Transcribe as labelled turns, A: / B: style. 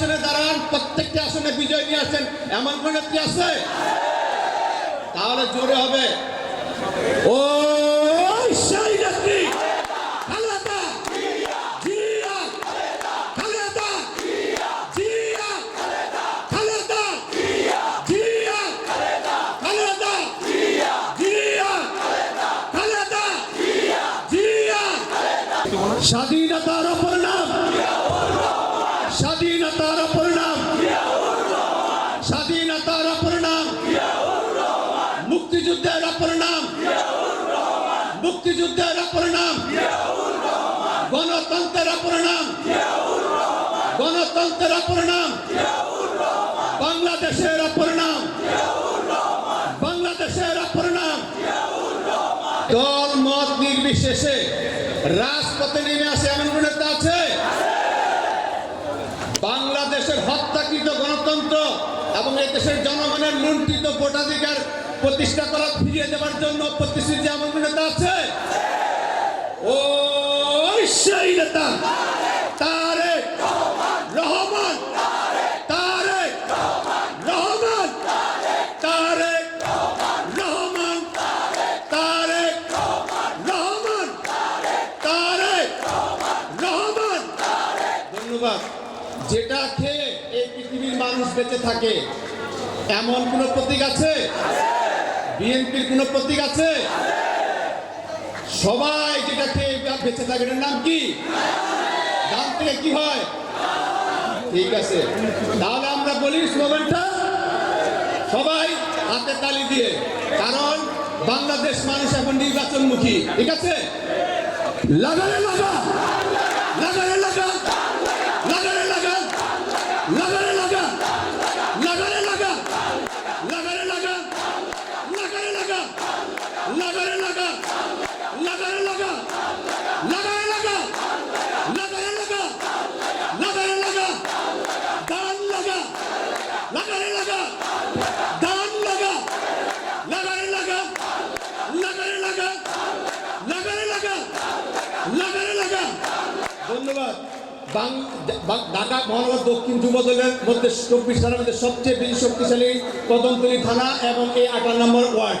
A: আসনে দাঁড়ান, প্রত্যেকটি আসনে বিজয় নিয়ে আসেন। এমন কোন নেত্রী আছে? তাহলে জোরে হবে। ও, সেই মুক্তিযুদ্ধের অপর নাম। মুক্তিযুদ্ধের অপর নাম। গণতন্ত্রের অপর নাম। গণতন্ত্রের অপর নাম। বাংলাদেশের অপর নাম। বাংলাদেশের অপর নাম। দল, মত নির্বিশেষে রাজপথে নেমে আসে এমন কোন নেতা আছে? বাংলাদেশের হত্যাকৃত গণতন্ত্র এবং এই দেশের জনগণের লুণ্ঠিত ভোটাধিকার প্রতিষ্ঠা করা ফিরিয়ে দেওয়ার জন্য প্রতিশ্রুতি কোন নেতা আছে? ও সেই নেতা। তারেক রহমান। তারেক তারেক তারেক তারেক ধন্যবাদ। যেটা খেয়ে এই পৃথিবীর মানুষ বেঁচে থাকে, এমন কোন প্রতীক আছে? বিএনপির কোন প্রতীক আছে? সবাই যেটা খেয়ে বেঁচে থাকে এটার নাম কি? দাম থেকে কি হয়? ঠিক আছে। তাহলে আমরা বলি স্লোগানটা, সবাই হাতে তালি দিয়ে, কারণ বাংলাদেশ মানুষ এখন নির্বাচনমুখী, ঠিক আছে? লাগালে লাগা লাগালে লাগা লাগালে লাগা লাগা লাগালে লাগা লাগা দান লাগা লাগা দান লাগা লাগালে লাগা লাগা লাগালে লাগা লাগালে লাগা ধন্যবাদ বাং- বা- ঢাকা মহানগর দক্ষিণ যুব দলের মধ্যে চব্বিশ থানার মধ্যে সবচেয়ে বেশি শক্তিশালী কদমতলী থানা এবং এই আঠারো নম্বর ওয়ার্ড